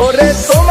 ওরে তোমার